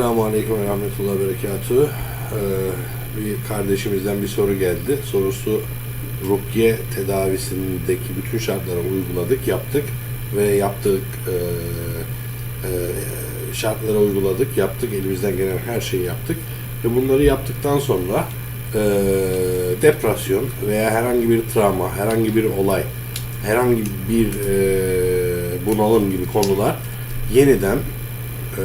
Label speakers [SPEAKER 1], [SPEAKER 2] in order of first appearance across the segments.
[SPEAKER 1] Aleyküm ve Rahmetullah Berekatuhu. Ee, bir kardeşimizden bir soru geldi. Sorusu rukiye tedavisindeki bütün şartları uyguladık, yaptık ve yaptık e, e, şartlara uyguladık, yaptık, elimizden gelen her şeyi yaptık ve bunları yaptıktan sonra e, depresyon veya herhangi bir travma, herhangi bir olay, herhangi bir e, bunalım gibi konular yeniden e,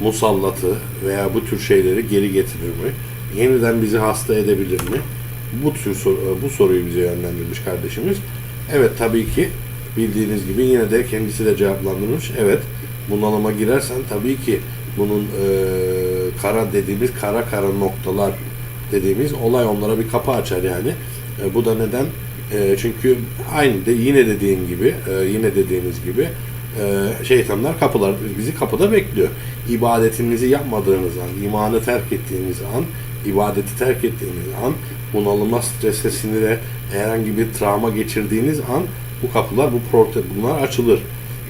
[SPEAKER 1] musallatı veya bu tür şeyleri geri getirir mi? Yeniden bizi hasta edebilir mi? Bu tür sor- bu soruyu bize yönlendirmiş kardeşimiz. Evet tabii ki bildiğiniz gibi yine de kendisi de cevaplandırmış. Evet bunalıma girersen tabii ki bunun e, kara dediğimiz kara kara noktalar dediğimiz olay onlara bir kapı açar yani. E, bu da neden? E, çünkü aynı de yine dediğim gibi, e, yine dediğiniz gibi e, şeytanlar kapılar bizi kapıda bekliyor. İbadetinizi yapmadığınız an, imanı terk ettiğiniz an, ibadeti terk ettiğiniz an, bunalıma, strese, sinire, herhangi bir travma geçirdiğiniz an bu kapılar, bu portal, bunlar açılır.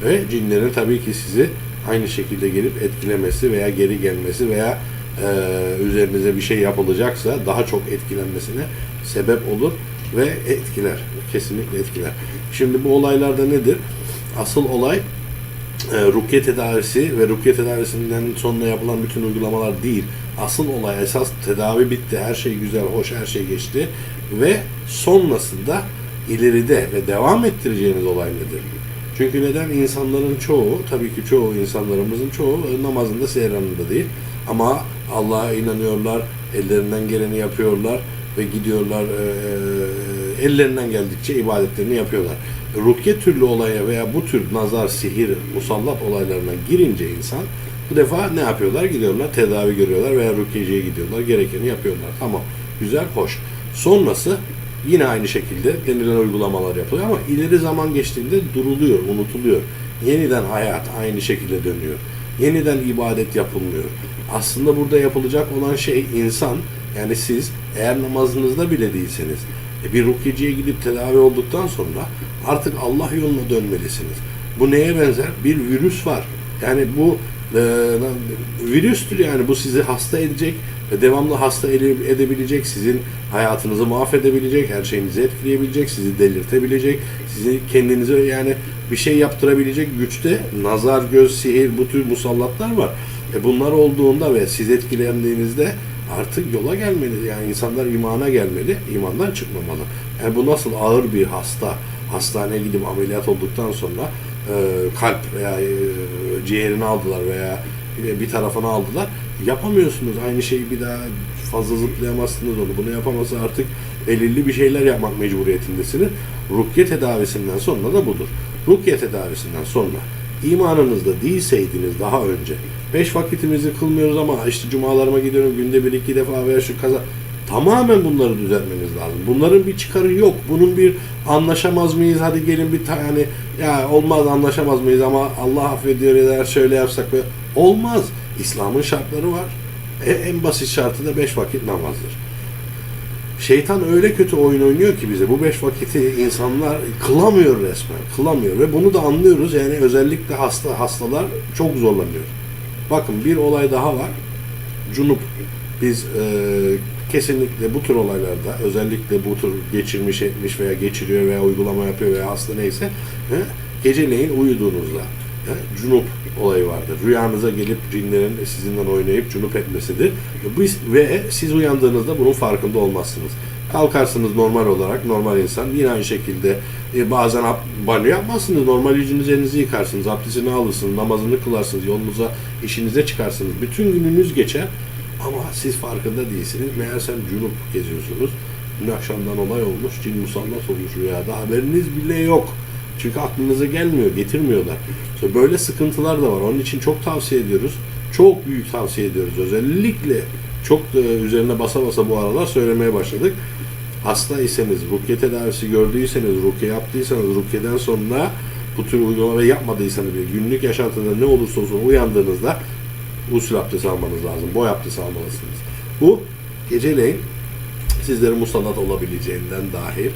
[SPEAKER 1] Ve cinlerin tabii ki sizi aynı şekilde gelip etkilemesi veya geri gelmesi veya e, üzerinize bir şey yapılacaksa daha çok etkilenmesine sebep olur ve etkiler. Kesinlikle etkiler. Şimdi bu olaylarda nedir? Asıl olay e, rukiye tedavisi ve rukiye tedavisinden sonra yapılan bütün uygulamalar değil. Asıl olay esas tedavi bitti. Her şey güzel, hoş, her şey geçti. Ve sonrasında ileride ve devam ettireceğiniz olay nedir? Çünkü neden? insanların çoğu, tabii ki çoğu insanlarımızın çoğu e, namazında seyranında değil. Ama Allah'a inanıyorlar, ellerinden geleni yapıyorlar ve gidiyorlar e, ellerinden geldikçe ibadetlerini yapıyorlar. Rukiye türlü olaya veya bu tür nazar, sihir, musallat olaylarına girince insan bu defa ne yapıyorlar? Gidiyorlar, tedavi görüyorlar veya rukiyeciye gidiyorlar, gerekeni yapıyorlar. Tamam, güzel, hoş. Sonrası yine aynı şekilde denilen uygulamalar yapılıyor ama ileri zaman geçtiğinde duruluyor, unutuluyor. Yeniden hayat aynı şekilde dönüyor. Yeniden ibadet yapılmıyor. Aslında burada yapılacak olan şey insan, yani siz eğer namazınızda bile değilseniz, e, bir rukyeciye gidip tedavi olduktan sonra artık Allah yoluna dönmelisiniz. Bu neye benzer? Bir virüs var. Yani bu e, virüstür yani bu sizi hasta edecek devamlı hasta ede- edebilecek, sizin hayatınızı mahvedebilecek, her şeyinizi etkileyebilecek, sizi delirtebilecek, sizi kendinize yani bir şey yaptırabilecek güçte nazar, göz, sihir bu tür musallatlar var. E bunlar olduğunda ve siz etkilendiğinizde artık yola gelmeli. Yani insanlar imana gelmeli, imandan çıkmamalı. Yani bu nasıl ağır bir hasta, hastaneye gidip ameliyat olduktan sonra e, kalp veya e, ciğerini aldılar veya bir tarafını aldılar. Yapamıyorsunuz. Aynı şeyi bir daha fazla zıplayamazsınız onu. Bunu yapamazsa artık belirli bir şeyler yapmak mecburiyetindesiniz. Rukiye tedavisinden sonra da budur. Rukiye tedavisinden sonra imanınızda değilseydiniz daha önce beş vakitimizi kılmıyoruz ama işte cumalarıma gidiyorum günde bir iki defa veya şu kaza tamamen bunları düzeltmeniz lazım. Bunların bir çıkarı yok. Bunun bir anlaşamaz mıyız? Hadi gelin bir tane ya olmaz anlaşamaz mıyız ama Allah affediyor eder şöyle yapsak ve olmaz. İslam'ın şartları var. E, en basit şartı da beş vakit namazdır. Şeytan öyle kötü oyun oynuyor ki bize bu beş vakiti insanlar kılamıyor resmen. Kılamıyor ve bunu da anlıyoruz. Yani özellikle hasta hastalar çok zorlanıyor. Bakın bir olay daha var. Cunup. Biz e, kesinlikle bu tür olaylarda özellikle bu tür geçirmiş etmiş veya geçiriyor veya uygulama yapıyor veya hasta neyse he, geceleyin uyuduğunuzda cunup olayı vardır. Rüyanıza gelip cinlerin sizinle oynayıp cunup etmesidir. Ve siz uyandığınızda bunun farkında olmazsınız. Kalkarsınız normal olarak, normal insan. Yine aynı şekilde e, bazen banyo yapmazsınız. Normal yüzünüzü elinizi yıkarsınız, abdestini alırsınız, namazını kılarsınız, yolunuza, işinize çıkarsınız. Bütün gününüz geçer ama siz farkında değilsiniz. Meğersem cunup geziyorsunuz. Dün akşamdan olay olmuş, cin musallat olmuş rüyada. Haberiniz bile yok. Çünkü aklınıza gelmiyor, getirmiyorlar. İşte böyle sıkıntılar da var. Onun için çok tavsiye ediyoruz. Çok büyük tavsiye ediyoruz. Özellikle çok da üzerine basa basa bu aralar söylemeye başladık. Hasta iseniz, rukiye tedavisi gördüyseniz, rukiye yaptıysanız, rukiyeden sonra bu tür uygulama yapmadıysanız bile günlük yaşantıda ne olursa olsun uyandığınızda usul abdest almanız lazım. Boy abdest almalısınız. Bu geceleyin sizlerin musallat olabileceğinden dahil.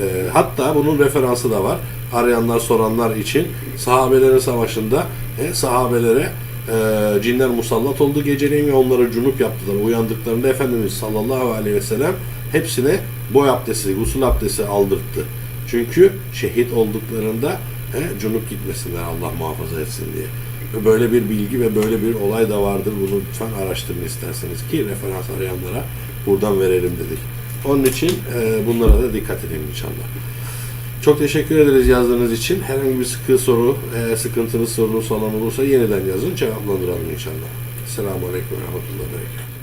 [SPEAKER 1] Ee, hatta bunun referansı da var. Arayanlar soranlar için sahabelerin savaşında e, sahabelere e, cinler musallat oldu geceleyin ve onlara cunup yaptılar. Uyandıklarında Efendimiz sallallahu aleyhi ve sellem hepsine boy abdesti, gusül abdesti aldırttı. Çünkü şehit olduklarında he, cunup gitmesinler Allah muhafaza etsin diye. Böyle bir bilgi ve böyle bir olay da vardır. Bunu lütfen araştırın isterseniz ki referans arayanlara buradan verelim dedik. Onun için e, bunlara da dikkat edin inşallah. Çok teşekkür ederiz yazdığınız için. Herhangi bir sıkı soru, e, sıkıntınız sorunuz falan olursa yeniden yazın. Cevaplandıralım inşallah. Selamun Aleyküm ve Rahmetullah Berekat.